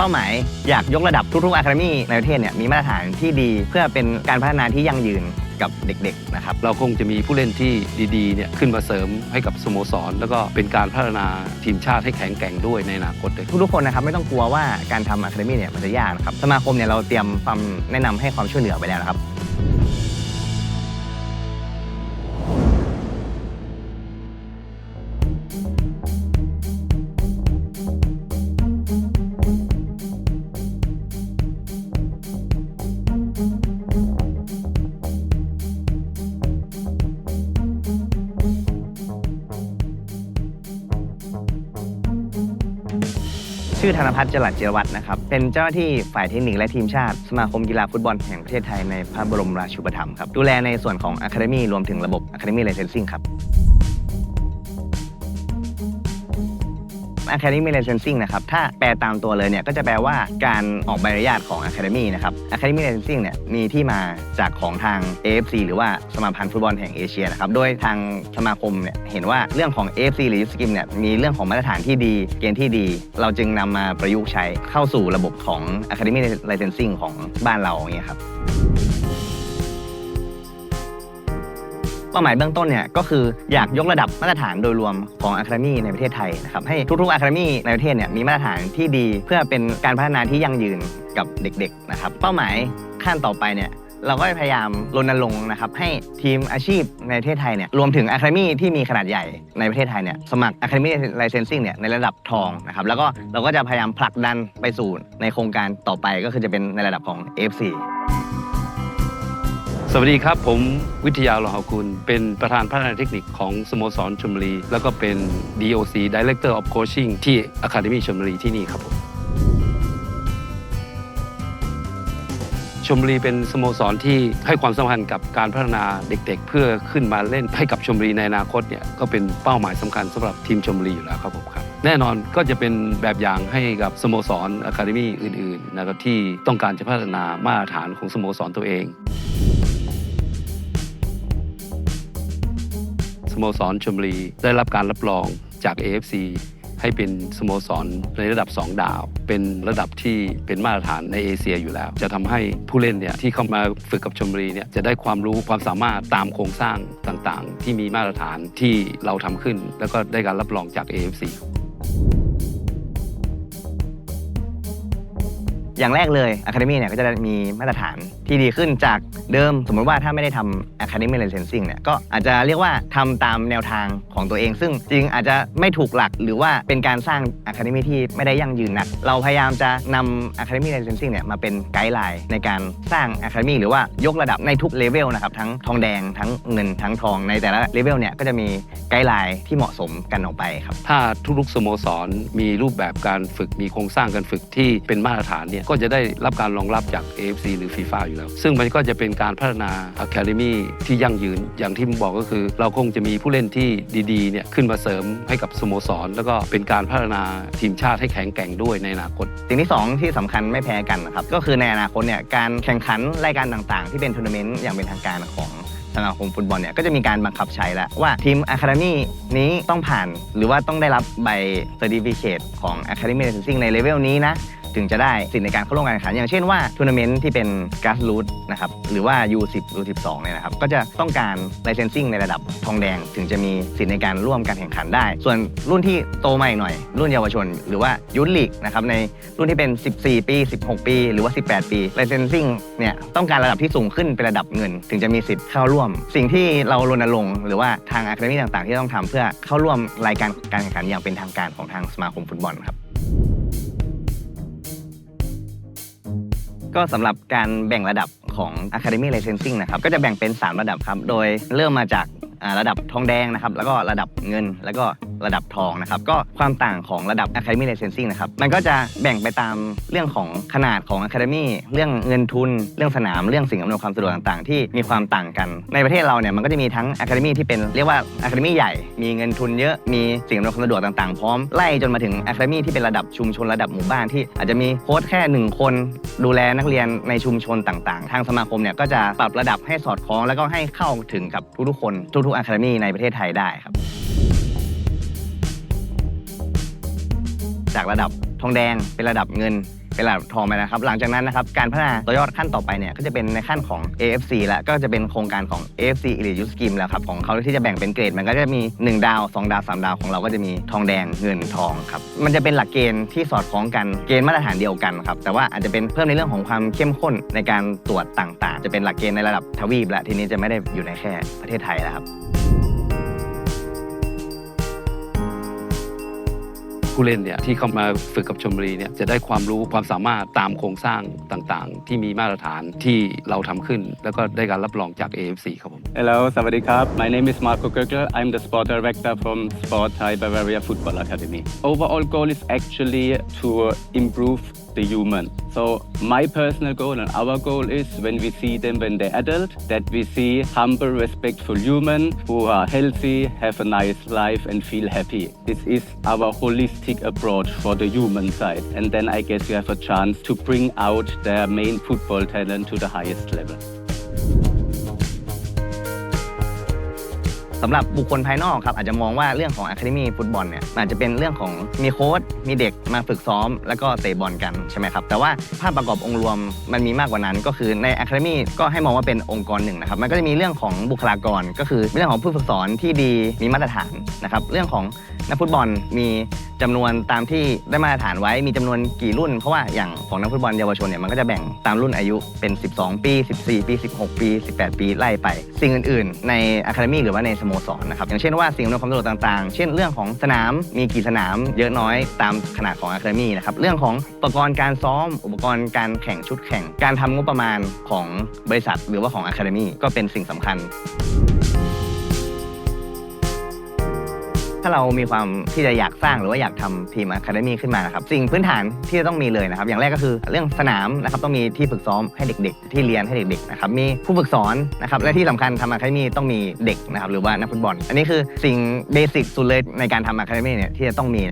เป้าหมายอยากยกระดับทุกๆอะคาเดมี่ในประเทศเนี่ยมีมาตรฐานที่ดีเพื่อเป็นการพัฒนาที่ยั่งยืนกับเด็กๆนะครับ เราคงจะมีผู้เล่นที่ดีๆเนี่ยขึ้นมาเสริมให้กับสโมสร แล้วก็เป็นการพัฒนาทีมชาติให้แข็งแกร่งด้วยในอนาคตด้วยทุกๆคนนะครับไม่ต้องกลัวว่าการทำอะคาเดมี่เนี่ยมันจะยากนะครับสมาคมเนี่ยเราเตรียมความแนะนำให้ความช่วยเหลือไปแล้วนะครับ อธนพัฒน์จรัสเจรวัตรนะครับ เป็นเจ้าหน้าที่ฝ่ายเทคนิคและทีมชาติ สมาคมกีฬาฟุตบอลแห่งประเทศไทยในพระบรมราชูปถัมภ์ครับ ดูแลในส่วนของอะคาเดมี่รวมถึงระบบอะคาเดมี่ไลเซนซิ่งครับ Academy Licensing นะครับถ้าแปลตามตัวเลยเนี่ยก็จะแปลว่าการออกใบอนุญาตของ Academy นะครับ Academy Licensing เนี่ยมีที่มาจากของทาง AFC หรือว่าสมาพันธ์ฟุตบอลแห่งเอเชียนะครับโดยทางสมาคมเนี่ยเห็นว่าเรื่องของ AFC หรือ s k i m เนี่ยมีเรื่องของมาตรฐานที่ดี เกณฑ์ที่ดี เราจึงนำมาประยุกต์ใช้เข้าสู่ระบบของ Academy Licensing ของบ้านเราอย่างเงี้ยครับ เป้าหมายเบื้องต้นเนี่ยก็คืออยากยกระดับมาตรฐานโดยรวมของอะคาเดมี่ในประเทศไทยนะครับให้ทุกๆอะคาเดมี่ในประเทศเนี่ยมีมาตรฐานที่ดี เพื่อเป็นการพัฒนาที่ยั่งยืนกับเด็กๆนะครับเป้าหมายขั้นต่อไปเนี่ยเราก็พยายามรณรงค์นะครับให้ทีมอาชีพในประเทศไทยเนี่ยรวมถึงอะคาเดมี่ที่มีขนาดใหญ่ในประเทศไทยเนี่ยสมัครอะคาเดมี่ไลเซนซิ่งเนี่ยในระดับทองนะครับแล้วก็เราก็จะพยายามผลักดันไปสู่ในโครงการต่อไปก็คือจะเป็นในระดับของ FC สวัสดีครับ ผมวิทยาโลหะกุลเป็นประธานพัฒนาเทคนิคของสโมสรชมรี แล้วก็เป็น DOC Director of Coaching ที่ Academy ชมรีที่นี่ครับผมชมรีเป็นสโมสรที่ให้ความสำคัญกับการพัฒนาเด็กๆ เพื่อขึ้นมาเล่นให้กับชมรีในอนาคตเนี่ยก็เป็นเป้าหมายสำคัญสำหรับทีมชมรีอยู่แล้วครับผมครับ แน่นอนก็จะเป็นแบบอย่างให้กับสโมสรอะคาเดมี่อื่นๆนะครับที่ต้องการจะพัฒนามาตรฐานของสโมสรตัวเอง โมสรชมบุรีได้รับการรับรองจาก AFC ให้เป็นสโมสรในระดับ 2 ดาว เป็นระดับที่เป็นมาตรฐานในเอเชียอยู่แล้ว จะทำให้ผู้เล่นเนี่ยที่เข้ามาฝึกกับชมบุรีเนี่ยจะได้ความรู้ความสามารถตามโครงสร้างต่างๆ ที่มีมาตรฐานที่เราทำขึ้น แล้วก็ได้การรับรองจาก AFC อย่างแรกเลย Academy เนี่ยก็จะมีมาตรฐานที่ดีขึ้นจากเดิม สมมติว่าถ้าไม่ได้ทำ Academy Licensing เนี่ยก็อาจจะเรียกว่าทำตามแนวทางของตัวเอง ซึ่งจริงอาจจะไม่ถูกหลักหรือว่าเป็นการสร้าง Academy ที่ไม่ได้ยั่งยืนนัก เราพยายามจะนำ Academy Licensing เนี่ยมาเป็นไกด์ไลน์ในการสร้าง Academy หรือว่ายกระดับในทุกเลเวลนะครับทั้งทองแดงทั้งเงินทั้งทองในแต่ละเลเวลเนี่ยก็จะมีไกด์ไลน์ที่เหมาะสมกันออกไปครับถ้าทุกๆสโมสรมีรูปแบบการฝึกมีโครงสร้างการฝึกที่เป็นมาตรฐานเนี่ยก็จะได้รับการรองรับจาก AFC หรือ FIFA อยู่แล้ว ซึ่งมันก็จะเป็นการพัฒนา Academy ที่ยั่งยืนอย่างที่ผมบอกก็คือ เราคงจะมีผู้เล่นที่ดีๆเนี่ยขึ้นมาเสริมให้กับสโมสร แล้วก็เป็นการพัฒนาทีมชาติให้แข็งแกร่งด้วยในอนาคต สิ่งที่ 2 ที่สำคัญไม่แพ้กันนะครับก็คือในอนาคตเนี่ยการแข่งขันรายการต่างๆ ที่เป็นทัวร์นาเมนต์อย่างเป็นทางการของสมาคมฟุตบอลเนี่ยก็จะมีการบังคับใช้แล้วว่าทีมอะคาเดมี่นี้ต้องผ่าน หรือว่าต้องได้รับใบเซอร์ติฟิเคตของ Academy Licensing ในเลเวลนี้นะ ถึงจะได้สิทธิ์ในการเข้าร่วมการแข่งขัน อย่างเช่นว่าทัวร์นาเมนต์ที่เป็นการ์ดรูทนะครับหรือว่า U10 U12 เนี่ยนะครับก็จะต้องการ licensing ในระดับทองแดง ถึงจะมีสิทธิ์ในการร่วมการแข่งขันได้ ส่วนรุ่นที่โตมาอีกหน่อย รุ่นเยาวชน หรือว่ายุทธลีกนะครับในรุ่นที่เป็น 14 ปี 16 ปี หรือว่า 18 ปี licensing เนี่ยต้องการระดับที่สูงขึ้นเป็นระดับเงิน ถึงจะมีสิทธิ์เข้าร่วม สิ่งที่เรารณรงค์หรือว่าทาง Academy ต่างๆ ที่ต้องทำเพื่อเข้าร่วมรายการการแข่งขันอย่างเป็นทางการของทางสมาคมฟุตบอลครับ ก็สำหรับการแบ่งระดับของ Academy Licensing นะครับ ก็จะแบ่งเป็น 3 ระดับครับ โดยเริ่มมาจากอ่าระดับทองแดงนะครับ แล้วก็ระดับเงิน แล้วก็ ระดับทองนะครับก็ความต่างของระดับ Academy Licensing นะครับมันก็จะแบ่งไปตามเรื่องของขนาดของ Academy เรื่องเงินทุน เรื่องสนามเรื่องสิ่งอำนวยความสะดวกต่างๆ ที่มีความต่างกัน ในประเทศเราเนี่ยมันก็จะมีทั้ง Academy ที่เป็นเรียกว่า Academy ใหญ่ มีเงินทุนเยอะมีสิ่งอำนวยความสะดวกต่างๆพร้อมไล่จนมาถึง Academy ที่เป็นระดับชุมชนระดับหมู่บ้านที่อาจจะมีโค้ชแค่หนึ่งคน ดูแลนักเรียนในชุมชนต่างๆ ทางสมาคมเนี่ยก็จะปรับระดับให้สอดคล้อง แล้วก็ให้เข้าถึงกับทุกๆคนทุกๆ Academy ในประเทศไทยได้ครับ จากระดับทองแดงเป็นระดับเงินเป็นระดับทองไปนะครับ หลังจากนั้นนะครับการพัฒนาต่อยอดขั้นต่อไปเนี่ยก็จะเป็นในขั้นของ AFC และก็จะเป็นโครงการของ AFC Elite Youth Scheme แล้วครับของเขาที่จะแบ่งเป็นเกรดมันก็จะมี 1 ดาว 2 ดาว 3 ดาวของเราก็จะมีทองแดงเงินทองครับมันจะเป็นหลักเกณฑ์ที่สอดคล้องกันเกณฑ์มาตรฐานเดียวกันครับแต่ว่าอาจจะเป็นเพิ่มในเรื่องของความเข้มข้นในการตรวจต่างๆ จะเป็นหลักเกณฑ์ในระดับทวีปและทีนี้จะไม่ได้อยู่ในแค่ประเทศไทยแล้วครับ ผู้เล่นเนี่ยที่เข้ามาฝึกกับชมบุรีเนี่ยจะได้ความรู้ความสามารถตามโครงสร้างต่างๆ ที่มีมาตรฐานที่เราทำขึ้น แล้วก็ได้การรับรองจาก AFC ครับผม Hello, สวัสดีครับ My name is Marco Köckler I'm the sport director from Sport Thai Bavaria Football Academy. Overall goal is actually to improve the human. So my personal goal and our goal is when we see them when they're adult, that we see humble, respectful human who are healthy, have a nice life and feel happy. This is our holistic approach for the human side. And then I guess you have a chance to bring out their main football talent to the highest level. สำหรับบุคคลภายนอกครับอาจจะมองว่าเรื่องของอะคาเดมี่ฟุตบอลเนี่ยอาจจะเป็นเรื่องของมีโค้ชมีเด็กมาฝึกซ้อม แล้วก็เตะบอลกันใช่ไหมครับแต่ว่าภาพประกอบองค์รวมมันมีมากกว่านั้น ก็คือในอะคาเดมี่ก็ให้มองว่าเป็นองค์กรหนึ่งนะครับมันก็จะมีเรื่องของบุคลากรก็คือเรื่องของผู้ฝึกสอนที่ดีมีมาตรฐานนะครับเรื่องของ นักฟุตบอลมีจำนวนตามที่ได้มาตรฐานไว้มีจำนวนกี่รุ่น เพราะว่าอย่างของนักฟุตบอลเยาวชนเนี่ยมันก็จะแบ่งตามรุ่นอายุเป็น 12 ปี 14 ปี 16 ปี 18 ปีไล่ไป สิ่งอื่น ๆ ในอะคาเดมี่หรือว่าในสโมสรนะครับอย่างเช่นว่าสิ่งอำนวยความสะดวกต่างๆ เช่นเรื่องของสนามมีกี่สนามเยอะน้อยตามขนาดของอะคาเดมี่นะครับเรื่องของอุปกรณ์การซ้อม อุปกรณ์การแข่งชุดแข่ง การทำงบประมาณของบริษัท หรือว่าของอะคาเดมี่ก็เป็นสิ่งสำคัญ ถ้าเรามีความที่จะอยากสร้างหรือว่าอยากทำทีมอะคาเดมี่ขึ้นมานะครับสิ่งพื้นฐานที่จะต้องมีเลยนะครับ อย่างแรกก็คือเรื่องสนามนะครับต้องมีที่ฝึกซ้อมให้เด็ก ๆ ที่เรียนให้เด็กๆนะครับมีผู้ฝึกสอนนะครับและที่สำคัญทำอะคาเดมี่ต้องมีเด็กนะครับหรือว่านักฟุตบอล อันนี้คือสิ่งเบสิกสุดเลยในการทำอะคาเดมี่เนี่ยที่จะต้องมี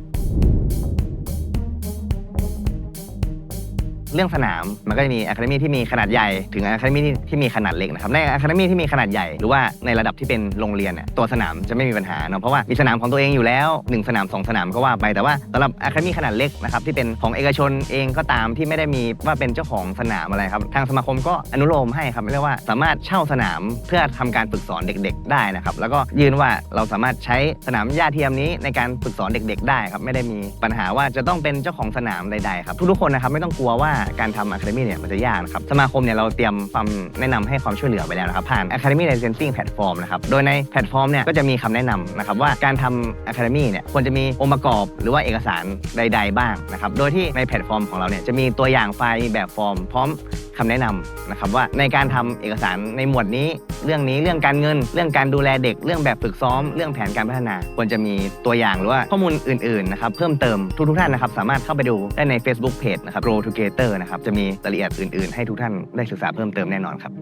เรื่องสนามมันก็จะมีอะคาเดมี่ที่มีขนาดใหญ่ถึงอะคาเดมี่ที่มีขนาดเล็กนะครับในอะคาเดมี่ที่มีขนาดใหญ่หรือว่าในระดับที่เป็นโรงเรียนเนี่ยตัวสนามจะไม่มีปัญหาเนาะเพราะว่ามีสนามของตัวเองอยู่แล้ว 1 สนาม 2 สนามก็ว่าไปแต่ว่าสำหรับอะคาเดมี่ขนาดเล็กนะครับที่เป็นของเอกชนเองก็ตามที่ไม่ได้มีว่าเป็นเจ้าของสนามอะไรครับทางสมาคมก็อนุโลมให้ครับเรียกว่าสามารถเช่าสนามเพื่อทำการฝึกสอนเด็ก ๆ ได้นะครับแล้วก็ยืนว่าเราสามารถใช้สนามหญ้าเทียมนี้ในการฝึกสอนเด็ก ๆ ได้ครับไม่ได้มีปัญหาว่าจะต้องเป็นเจ้าของสนามใดๆครับทุกๆคนนะครับไม่ต้องกลัวว่าการทำอะคาเดมี่เนี่ยมันจะยากนะครับสมาคมเนี่ยเราเตรียมความแนะนำให้ความช่วยเหลือไปแล้วนะครับผ่าน Academy Licensing Platform นะครับโดยในแพลตฟอร์มเนี่ยก็จะมีคำแนะนำนะครับว่าการทำ Academy เนี่ยควรจะมีองค์ประกอบหรือว่าเอกสารใด ๆ บ้างนะครับโดยที่ในแพลตฟอร์มของเราเนี่ยจะมีตัวอย่างไฟล์แบบฟอร์ม พร้อมคำแนะนำนะครับว่าในการทำเอกสารในหมวดนี้ เรื่องนี้เรื่องการเงิน เรื่องการดูแลเด็กเรื่องแบบฝึกซ้อม เรื่องแผนการพัฒนา ควรจะมีตัวอย่างหรือว่าข้อมูลอื่นๆนะครับเพิ่มเติมทุกๆท่านนะครับสามารถเข้าไปดูได้ใน Facebook Page นะครับ Grow Together นะครับ จะมีรายละเอียดอื่น ๆ ให้ทุกท่านได้ศึกษาเพิ่มเติมแน่นอนครับ